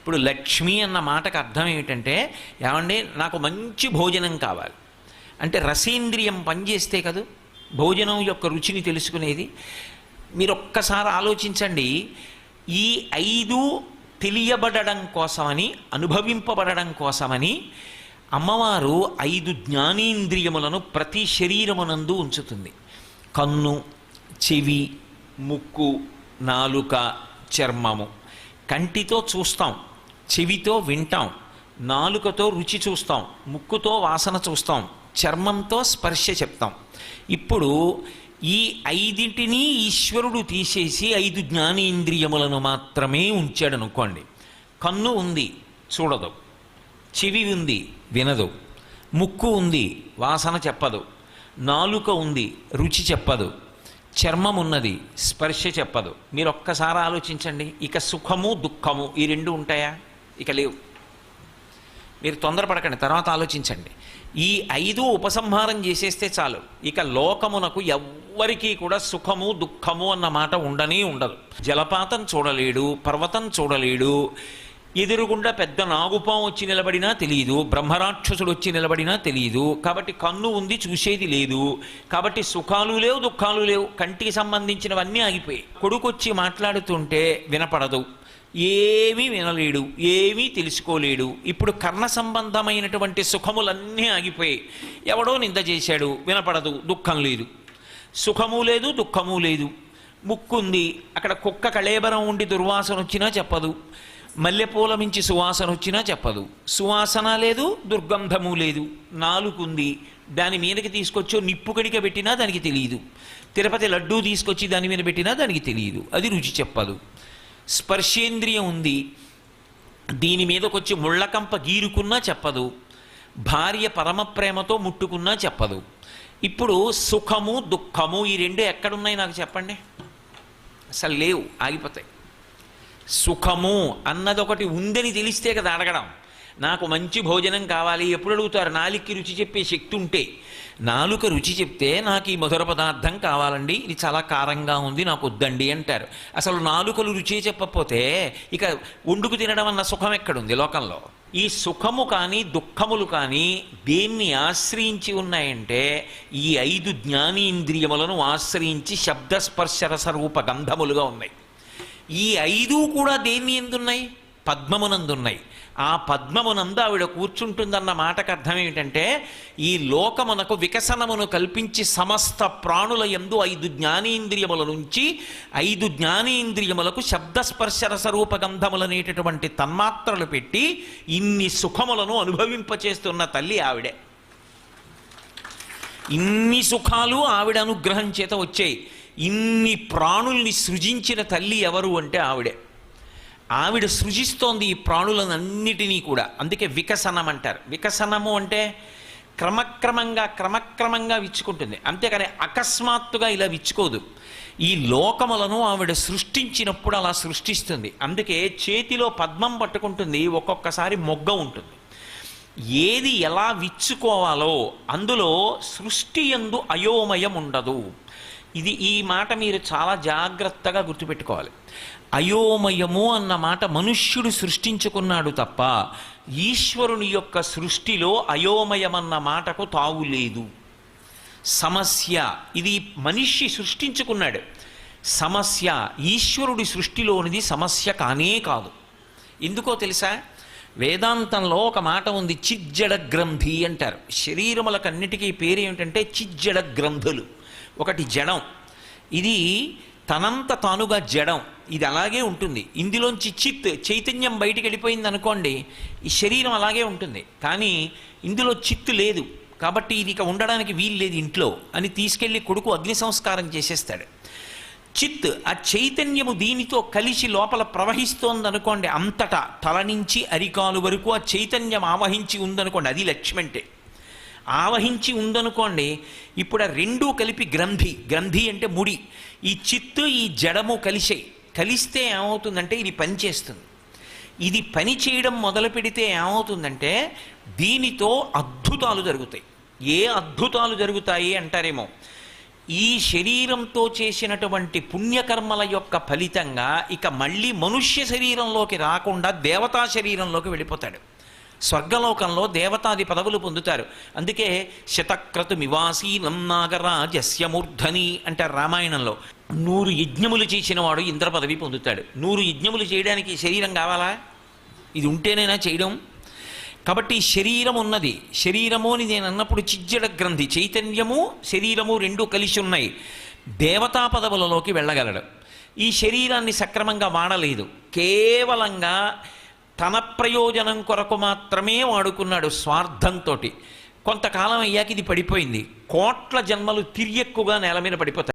ఇప్పుడు లక్ష్మి అన్న మాటకు అర్థం ఏమిటంటే ఏమండి నాకు మంచి భోజనం కావాలి. అంటే రసేంద్రియం పనిచేస్తే కదూ? భోజనం యొక్క రుచిని తెలుసుకునేది. మీరు ఒక్కసారి ఆలోచించండి ఈ ఐదు తెలియబడడం కోసమని అనుభవింపబడడం కోసమని అమ్మవారు ఐదు జ్ఞానేంద్రియములను ప్రతి శరీరమునందు ఉంచుతుంది. కన్ను చెవి ముక్కు నాలుక చర్మము. కంటితో చూస్తాం. చెవితో వింటాం నాలుకతో రుచి చూస్తాం ముక్కుతో వాసన చూస్తాం చర్మంతో స్పర్శ చెప్తాం. ఇప్పుడు ఈ ఐదింటిని ఈశ్వరుడు తీసేసి ఐదు జ్ఞానేంద్రియములను మాత్రమే ఉంచాడు అనుకోండి కన్ను ఉంది చూడదు. చెవి ఉంది వినదు. ముక్కు ఉంది వాసన చెప్పదు. నాలుక ఉంది రుచి చెప్పదు. చర్మం ఉన్నది స్పర్శ చెప్పదు. మీరు ఒక్కసారి ఆలోచించండి. ఇక సుఖము దుఃఖము ఈ రెండు ఉంటాయా? ఇక లేవు. మీరు తొందరపడకండి తర్వాత ఆలోచించండి. ఈ ఐదు ఉపసంహారం చేసేస్తే చాలు. ఇక లోకమునకు ఎవ్వరికీ కూడా సుఖము దుఃఖము అన్న మాట ఉండనే ఉండదు. జలపాతం చూడలేడు పర్వతం చూడలేడు ఎదురుగుండా పెద్ద నాగుపాం వచ్చి నిలబడినా తెలియదు బ్రహ్మరాక్షసుడు వచ్చి నిలబడినా తెలియదు కాబట్టి కన్ను ఉంది చూసేది లేదు. కాబట్టి సుఖాలు లేవు దుఃఖాలు లేవు కంటికి సంబంధించినవన్నీ ఆగిపోయాయి. కొడుకొచ్చి మాట్లాడుతుంటే వినపడదు. ఏమీ వినలేడు ఏమీ తెలుసుకోలేడు. ఇప్పుడు కర్ణ సంబంధమైనటువంటి సుఖములన్నీ ఆగిపోయాయి ఎవడో నింద చేశాడు వినపడదు దుఃఖం లేదు. సుఖము లేదు దుఃఖము లేదు. ముక్కుంది అక్కడ కుక్క కళేబరం ఉండి దుర్వాసన వచ్చినా చెప్పదు. మల్లెపూల మించి సువాసన వచ్చినా చెప్పదు. సువాసన లేదు దుర్గంధము లేదు. నాలుగుంది దాని మీదకి తీసుకొచ్చో నిప్పు కడిక పెట్టినా దానికి తెలియదు. తిరుపతి లడ్డూ తీసుకొచ్చి దాని మీద పెట్టినా దానికి తెలియదు. అది రుచి చెప్పదు. స్పర్శేంద్రియం ఉంది. దీని మీదకొచ్చి ముళ్ళకంప గీరుకున్నా చెప్పదు. భార్య పరమ ప్రేమతో ముట్టుకున్నా చెప్పదు. ఇప్పుడు సుఖము దుఃఖము ఈ రెండు ఎక్కడున్నాయి నాకు చెప్పండి? అసలు లేవు ఆగిపోతాయి. సుఖము అన్నది ఒకటి ఉందని తెలిస్తే కదా అడగడం. నాకు మంచి భోజనం కావాలి ఎప్పుడు అడుగుతారు? నాలుగుకి రుచి చెప్పే శక్తి ఉంటే. నాలుక రుచి చెప్తే నాకు ఈ మధుర పదార్థం కావాలండి ఇది చాలా కారంగా ఉంది నాకు వద్దండి అంటారు. అసలు నాలుకలు రుచి చెప్పకపోతే ఇక వండుకు తినడం అన్న సుఖం ఎక్కడుంది లోకంలో? ఈ సుఖము కానీ దుఃఖములు కానీ దేన్ని ఆశ్రయించి ఉన్నాయంటే ఈ ఐదు జ్ఞానేంద్రియములను ఆశ్రయించి శబ్దస్పర్శరస రూప గంధములుగా ఉన్నాయి. ఈ ఐదు కూడా దేన్ని ఎందున్నాయి? పద్మమునందున్నాయి. ఆ పద్మమునందు ఆవిడ కూర్చుంటుందన్న మాటకు అర్థం ఏమిటంటే ఈ లోకమునకు వికసనమును కల్పించి సమస్త ప్రాణుల యందు ఐదు జ్ఞానేంద్రియముల నుంచి ఐదు జ్ఞానేంద్రియములకు శబ్దస్పర్శరస గంధములనేటటువంటి తన్మాత్రలు పెట్టి ఇన్ని సుఖములను అనుభవింపచేస్తున్న తల్లి ఆవిడే. ఇన్ని సుఖాలు ఆవిడ అనుగ్రహం చేత వచ్చాయి. ఇన్ని ప్రాణుల్ని సృజించిన తల్లి ఎవరు అంటే ఆవిడే. ఆవిడ సృజిస్తోంది ఈ ప్రాణులనన్నిటినీ కూడా. అందుకే వికసనం అంటారు. వికసనము అంటే క్రమక్రమంగా క్రమక్రమంగా విచ్చుకుంటుంది. అంతేకాని అకస్మాత్తుగా ఇలా విచ్చుకోదు. ఈ లోకములను ఆవిడ సృష్టించినప్పుడు అలా సృష్టిస్తుంది. అందుకే చేతిలో పద్మం పట్టుకుంటుంది ఒక్కొక్కసారి మొగ్గ ఉంటుంది. ఏది ఎలా విచ్చుకోవాలో అందులో సృష్టి ఎందు అయోమయం ఉండదు. ఇది ఈ మాట మీరు చాలా జాగ్రత్తగా గుర్తుపెట్టుకోవాలి. అయోమయము అన్న మాట మనుష్యుడు సృష్టించుకున్నాడు తప్ప ఈశ్వరుని యొక్క సృష్టిలో అయోమయమన్న మాటకు తావు లేదు. సమస్య ఇది మనిషి సృష్టించుకున్నాడు. సమస్య ఈశ్వరుడి సృష్టిలోనిది సమస్య కానే కాదు. ఎందుకో తెలుసా? వేదాంతంలో ఒక మాట ఉంది చిజ్జడ గ్రంథి అంటారు. శరీరములకన్నిటికీ పేరు ఏమిటంటే చిజ్జడ గ్రంథులు. ఒకటి జడం. ఇది తనంత తానుగా జడం. ఇది అలాగే ఉంటుంది. ఇందులోంచి చిత్ చైతన్యం బయటికి వెళ్ళిపోయింది అనుకోండి ఈ శరీరం అలాగే ఉంటుంది. కానీ ఇందులో చిత్తు లేదు. కాబట్టి ఇది ఇక ఉండడానికి వీలు లేదు ఇంట్లో అని తీసుకెళ్ళి కొడుకు అగ్ని సంస్కారం చేసేస్తాడు. చిత్ ఆ చైతన్యము దీనితో కలిసి లోపల ప్రవహిస్తోంది అనుకోండి అంతటా తల నుంచి అరికాలు వరకు ఆ చైతన్యం ఆవహించి ఉందనుకోండి అది లక్ష్యం అంటే ఆవహించి ఉందనుకోండి ఇప్పుడు ఆ రెండూ కలిపి గ్రంథి గ్రంథి అంటే ముడి. ఈ చిత్తు ఈ జడము కలిసే. కలిస్తే ఏమవుతుందంటే ఇది పనిచేస్తుంది. ఇది పని చేయడం మొదలు పెడితే ఏమవుతుందంటే దీనితో అద్భుతాలు జరుగుతాయి. ఏ అద్భుతాలు జరుగుతాయి అంటారేమో. ఈ శరీరంతో చేసినటువంటి పుణ్యకర్మల యొక్క ఫలితంగా ఇక మళ్ళీ మనుష్య శరీరంలోకి రాకుండా దేవతా శరీరంలోకి వెళ్ళిపోతాడు. స్వర్గలోకంలో దేవతాది పదవులు పొందుతారు. అందుకే శతక్రతు మివాసీనం నాగరాజస్య మూర్ధని అంటారు రామాయణంలో. నూరు యజ్ఞములు చేసిన వాడు ఇంద్ర పదవి పొందుతాడు. నూరు యజ్ఞములు చేయడానికి శరీరం కావాలా? ఇది ఉంటేనైనా చేయడం. కాబట్టి శరీరం ఉన్నది. శరీరము అని నేను అన్నప్పుడు చిజ్జడ గ్రంథి చైతన్యము శరీరము రెండు కలిసి ఉన్నాయి. దేవతా పదవులలోకి వెళ్ళగలడు. ఈ శరీరాన్ని సక్రమంగా వాడలేదు. కేవలంగా తన ప్రయోజనం కొరకు మాత్రమే వాడుకున్నాడు స్వార్థంతో కొంతకాలం అయ్యాక ఇది పడిపోయింది. కోట్ల జన్మలు తిరియక్కుగా నేల మీద పడిపోతాయి.